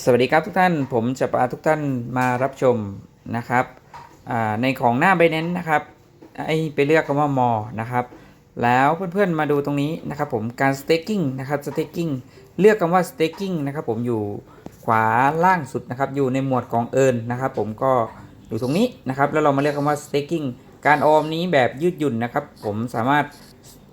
สวัสดีครับทุกท่านผมจะพาทุกท่านมารับชมนะครับในของหน้า b บ n น n c e นะครับไอไปเลือกคำว่ามอนะครับแล้วเพื่อนๆมาดูตรงนี้นะครับผมการ staking นะครับ staking เลือกคำว่า staking นะครับผมอยู่ขวาล่างสุดนะครับอยู่ในหมวดของ earn นะครับผมก็อยู่ตรงนี้นะครับแล้วเรามาเลือกคำว่า staking การออมนี้แบบยืดหยุ่นนะครับผมสามารถ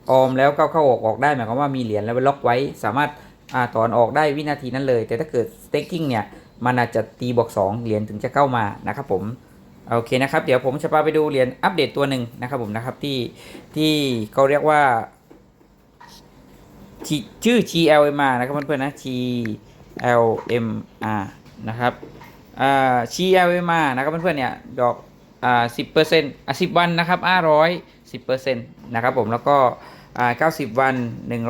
ออมแล้วเข้าเข้าออกออกได้หมายความว่ามีเหรียญแล้วไปล็อกไว้สามารถ อ่าถอนออกได้วินาทีนั้นเลย แต่ถ้าเกิด staking เนี่ยมันอาจจะตีบวก2เหรียญถึงจะเข้ามานะครับผมโอเคนะครับ เดี๋ยวผมจะพาไปดูเหรียญอัปเดตตัวหนึ่งนะครับผมนะครับที่ที่เขาเรียกว่า ชื่อ GLMR นะครับเพื่อนๆนะ GLMR นะครับอ่า GLMR นะครับเพื่อนๆเนี่ยดอกอ่า10%อะ10วันนะครับ500 10%นะครับผมแล้วก็อ่า90วัน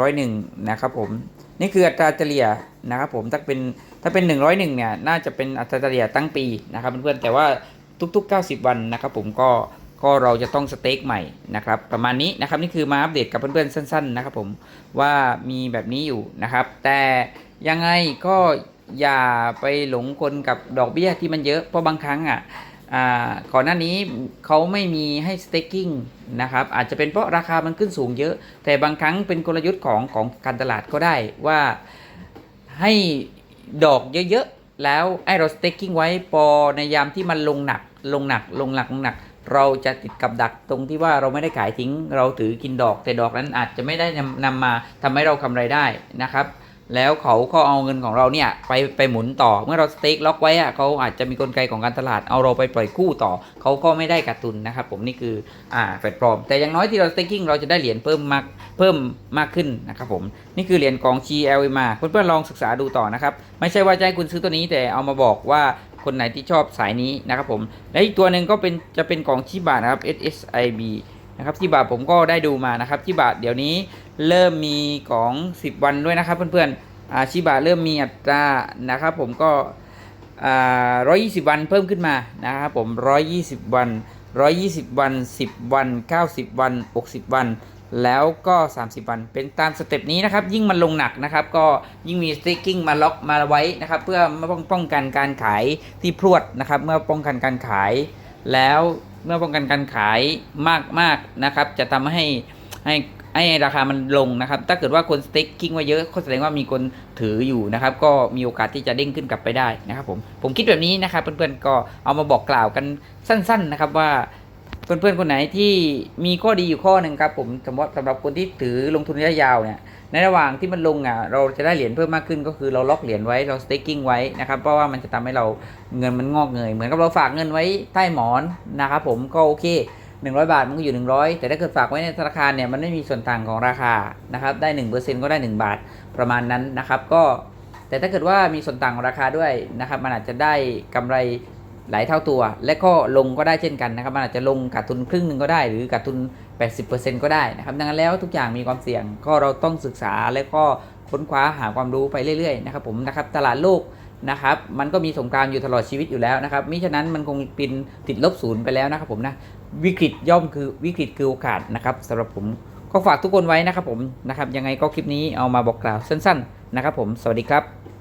101นะครับผม นี่คืออัตราเฉลี่ยนะครับผมถ้าเป็นถ้าเป็น 101เนี่ยน่าจะเป็นอัตราเฉลี่ยตั้งปีนะครับเพื่อนๆแต่ว่าทุก ๆ 90 วันนะครับผมก็ก็เราจะต้องสเต็กใหม่นะครับประมาณนี้นะครับนี่คือมาอัปเดตกับเพื่อนๆสั้น ๆ นะครับผมว่ามีแบบนี้อยู่นะครับ แต่ยังไงก็อย่าไปหลงคนกับดอกเบี้ยที่มันเยอะเพราะบางครั้งอะอ่า ก่อนหน้านี้เขาไม่มีให้ staking นะครับอาจจะเป็นเพราะราคามันขึ้นสูงเยอะ แต่บางครั้งเป็นกลยุทธ์ของของการตลาดก็ได้ว่าให้ดอกเยอะๆ แล้วไอ้เรา staking ไว้พอในยามที่มันลงหนักลงหนักลงหนักลงหนัก เราจะติดกับดักตรงที่ว่าเราไม่ได้ขายทิ้ง เราถือกินดอกแต่ดอกนั้นอาจจะไม่ได้นำนำมาทำให้เรากำไรได้นะครับ แล้วเขาก็เอาเงินของเราเนี่ยไปไปหมุนต่อเมื่อเราสเต็กล็อกไว้อะเขาอาจจะมีกลไกของการตลาดเอาเราไปปล่อยกู้ต่อเขาก็ไม่ได้ขาดทุนนะครับผมนี่คืออ่าแฟดปลอมแต่อย่างน้อยที่เราสเต็กกิ้งเราจะได้เหรียญเพิ่มมากเพิ่มมากขึ้นนะครับผมนี่คือเหรียญกอง GL มาเพื่อนๆลองศึกษาดูต่อนะครับไม่ใช่ว่าจะให้คุณซื้อตัวนี้แต่เอามาบอกว่าคนไหนที่ชอบสายนี้นะครับผมและอีกตัวหนึ่งก็เป็นจะเป็นกองชิบะนะครับ SSIB นะครับที่บาทผมก็ได้ดูมานะครับที่บาทเดี๋ยวนี้ เริ่มมีของ 10 วันด้วยนะครับเพื่อนๆอาชิบะเริ่มมีอัตรานะครับ ผมก็อ่า120วันเพิ่มขึ้นมานะครับผม120วัน120วัน10วัน90วัน60วัน แล้วก็30วันเป็นตามสเต็ปนี้นะครับ ยิ่งมันลงหนักนะครับ ก็ยิ่งมี staking มาล็อกมาไว้นะครับ เพื่อป้องป้องกันการขายที่พรวดนะครับ เมื่อป้องกันการขาย แล้วเมื่อป้องกันการขายมากๆนะครับ จะทำให้ให้ ให้ราคามันลงนะครับ ถ้าเกิดว่าคน staking ไว้เยอะก็แสดงว่ามีคนถืออยู่นะครับ ก็มีโอกาสที่จะเด้งขึ้นกลับไปได้นะครับผม ผมคิดแบบนี้นะครับเพื่อนๆ ก็เอามาบอกกล่าวกันสั้น ๆ นะครับว่าเพื่อนๆ คนไหนที่มีข้อดีอยู่ข้อหนึ่งครับผมสำหรับสำหรับคนที่ถือลงทุนระยะยาวเนี่ยในระหว่างที่มันลงอะเราจะได้เหรียญเพิ่มมากขึ้นก็คือเราล็อกเหรียญไว้เรา staking ไว้นะครับเพราะว่ามันจะทำให้เราเงินมันงอกเงยเหมือนกับเราฝากเงินไว้ใต้หมอนนะครับผมก็โอเค 100 บาทมันก็อยู่ 100 แต่ถ้าเกิดฝากไว้ในธนาคารเนี่ยมันไม่มีส่วนต่างของราคานะครับได้ 1%ก็ได้ 1 บาทประมาณนั้นนะครับก็แต่ถ้าเกิดว่ามีส่วนต่างของราคาด้วยนะครับมันอาจจะได้กำไรหลายเท่าตัว และก็ลงก็ได้เช่นกันนะครับมันอาจจะลงขาดทุนครึ่งหนึ่งก็ได้ หรือขาดทุน 80%ก็ได้นะครับดังนั้นแล้วทุกอย่างมีความเสี่ยงก็เราต้องศึกษาและก็ค้นคว้าหาความรู้ไปเรื่อยๆนะครับผมนะครับตลาดโลก นะครับ มันก็มีสงครามอยู่ตลอดชีวิตอยู่แล้วนะครับ มิฉะนั้นมันคงปินติดลบศูนย์ไปแล้วนะครับผมนะ วิกฤตย่อมคือวิกฤตคือโอกาสนะครับสำหรับผมก็ฝากทุกคนไว้นะครับผมนะครับ ยังไงก็คลิปนี้เอามาบอกกล่าวสั้น ๆ นะครับผม สวัสดีครับ